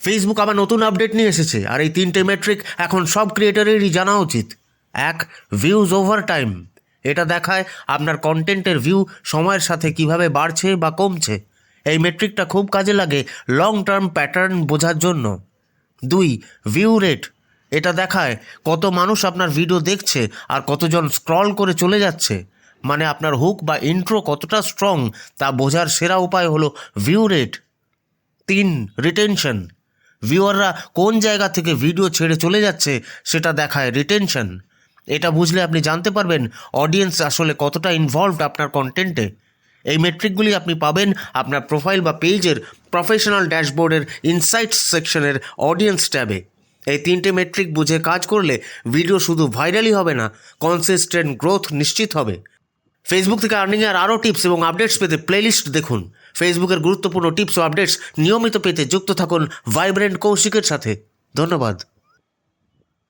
Facebook আবার নতুন update নিয়ে এসেছে। আর এই তিনটে মেট্রিক এখন সব ক্রিয়েটারেরই জানা উচিত। এক ভিউজ ওভার টাইম এটা দেখায় আপনার কন্টেন্টের ভিউ সময়ের সাথে কীভাবে বাড়ছে বা কমছে। এই মেট্রিকটা খুব কাজে লাগে লং টার্ম প্যাটার্ন বোঝার জন্য। দুই ভিউ রেট এটা দেখায় কত মানুষ আপনার ভিডিও দেখছে আর কতজন স্ক্রল করে চলে যাচ্ছে। মানে আপনার হুক বা ইন্ট্রো কতটা স্ট্রং তা বোঝার সেরা উপায় হলো ভিউ রেট তিন রিটেনশন ভিউয়াররা কোন জায়গা থেকে ভিডিও ছেড়ে চলে যাচ্ছে সেটা দেখায় রিটেনশন এটা বুঝলে আপনি জানতে পারবেন অডিয়েন্স আসলে কতটা ইনভলভড আপনার কন্টেন্টে এই মেট্রিকগুলি আপনি পাবেন আপনার প্রোফাইল বা পেজের প্রফেশনাল ড্যাশবোর্ডের ইনসাইটস সেকশনের অডিয়েন্স ট্যাবে। এই তিনটে মেট্রিক বুঝে কাজ করলে ভিডিও শুধু ভাইরালই হবে না কনসিস্টেন্ট গ্রোথ নিশ্চিত হবে। ফেসবুক থেকে আর্নিং এর আরও টিপস এবং আপডেটস পেতে প্লেলিস্ট দেখুন। ফেসবুকের গুরুত্বপূর্ণ টিপস ও আপডেটস নিয়মিত পেতে যুক্ত থাকুন ভাইব্রেন্ট কৌশিকের সাথে। ধন্যবাদ।